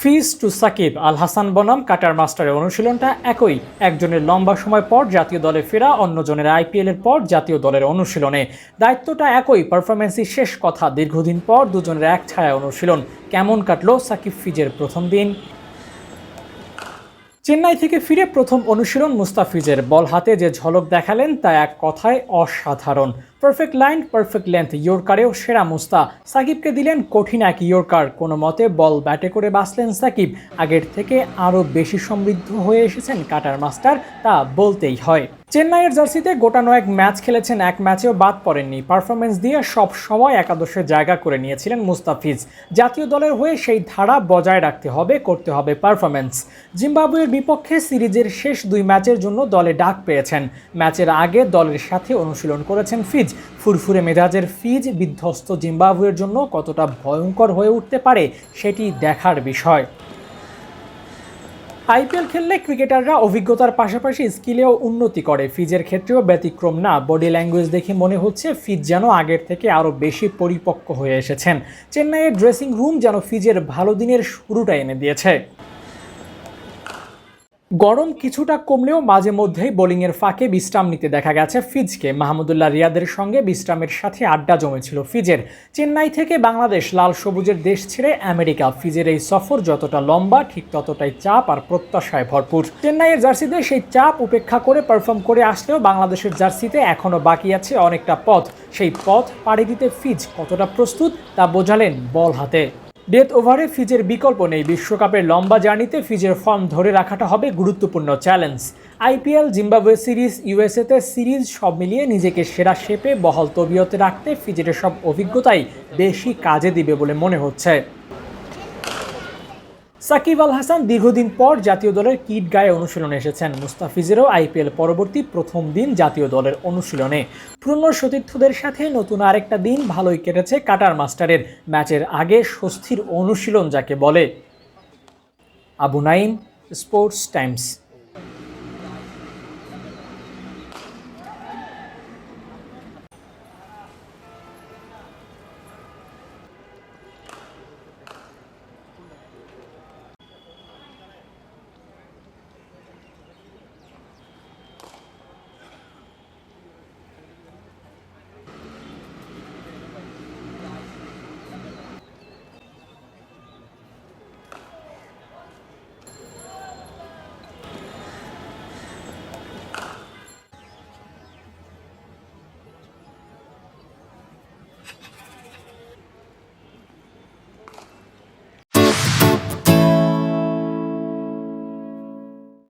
ফিজ to Shakib Al Hasan বনাম cutter মাস্টারের অনুশীলনটা একই। একজনের লম্বা সময় পর জাতীয় দলে ফেরা, অন্যজনের আইপিএলের পর জাতীয় দলের অনুশীলনে। দায়িত্বটা একই পারফরমেন্সই শেষ কথা। দীর্ঘদিন পর দুজনের এক ছায়া অনুশীলন। কেমন কাটলো সাকিব ফিজের প্রথম দিন? চেন্নাই থেকে ফিরে প্রথম অনুশীলন মুস্তাফিজের বল হাতে যে ঝলক দেখালেন তা এক কথায় অসাধারণ। পারফেক্ট লাইন পারফেক্ট লেন্থ ইয়র্কারেও সেরা মুস্তা। সাকিবকে দিলেন কঠিন এক ইয়র্কার। কোনো মতে বল ব্যাটে করে বাঁচলেন সাকিব। আগের থেকে আরও বেশি সমৃদ্ধ হয়ে এসেছেন কাটার মাস্টার, তা বলতেই হয়। চেন্নাইয়ের জার্সিতে গোটানো এক ম্যাচ খেলেছেন, এক ম্যাচেও বাদ পড়েননি। পারফরমেন্স দিয়ে সব সময় একাদশে জায়গা করে নিয়েছিলেন মুস্তাফিজ। জাতীয় দলের হয়ে সেই ধারা বজায় রাখতে হবে, করতে হবে পারফরমেন্স জিম্বাবুয়ের বিপক্ষে সিরিজের শেষ দুই ম্যাচের জন্য দলে ডাক পেয়েছেন। ম্যাচের আগে দলের সাথে অনুশীলন করেছেন ফিজ। ফুরফুরে মেজাজের ফিজ বিধ্বস্ত জিম্বাবুয়ের জন্য কতটা ভয়ঙ্কর হয়ে উঠতে পারে, সেটি দেখার বিষয়। আইপিএল খেললে ক্রিকেটাররা অভিজ্ঞতার পাশাপাশি স্কিলেও উন্নতি করে। ফিজের ক্ষেত্রেও ব্যতিক্রম না। বডি ল্যাঙ্গুয়েজ দেখে মনে হচ্ছে ফিজ যেন আগের থেকে আরও বেশি পরিপক্ক হয়ে এসেছেন। চেন্নাইয়ের ড্রেসিং রুম যেন ফিজের ভালো দিনের শুরুটা এনে দিয়েছে। গরম কিছুটা কমলেও মাঝে মধ্যেই বোলিংয়ের ফাঁকে বিশ্রাম নিতে দেখা গেছে ফিজকে। মাহমুদুল্লাহ রিয়াদের সঙ্গে বিশ্রামের সাথে আড্ডা জমেছিল ফিজের। চেন্নাই থেকে বাংলাদেশ লাল সবুজের দেশ ছেড়ে আমেরিকা। ফিজের এই সফর যতটা লম্বা, ঠিক ততটাই চাপ আর প্রত্যাশায় ভরপুর। চেন্নাইয়ের জার্সিতে সেই চাপ উপেক্ষা করে পারফর্ম করে আসলেও বাংলাদেশের জার্সিতে এখনও বাকি আছে অনেকটা পথ। সেই পথ পাড়ি দিতে ফিজ কতটা প্রস্তুত তা বোঝালেন বল হাতে। ডেথ ওভারে ফিজের বিকল্প নেই। বিশ্বকাপের লম্বা জার্নিতে ফিজের ফর্ম ধরে রাখাটা হবে গুরুত্বপূর্ণ চ্যালেঞ্জ। আইপিএল, জিম্বাবুয়ে সিরিজ, ইউএসএতে সিরিজ সব মিলিয়ে নিজেকে সেরা শেপে বহল তবিয়তে রাখতে ফিজের সব অভিজ্ঞতাই বেশি কাজে দিবে বলে মনে হচ্ছে। সাকিব আল হাসান দীর্ঘদিন পর জাতীয় দলের কিট গায়ে অনুশীলনে এসেছেন। মুস্তাফিজেরও আইপিএল পরবর্তী প্রথম দিন জাতীয় দলের অনুশীলনে। পুরনো সতীর্থদের সাথে নতুন আরেকটা দিন ভালোই কেটেছে কাটার মাস্টারের। ম্যাচের আগে স্বস্তির অনুশীলন যাকে বলে। Abu Naim Sports Times.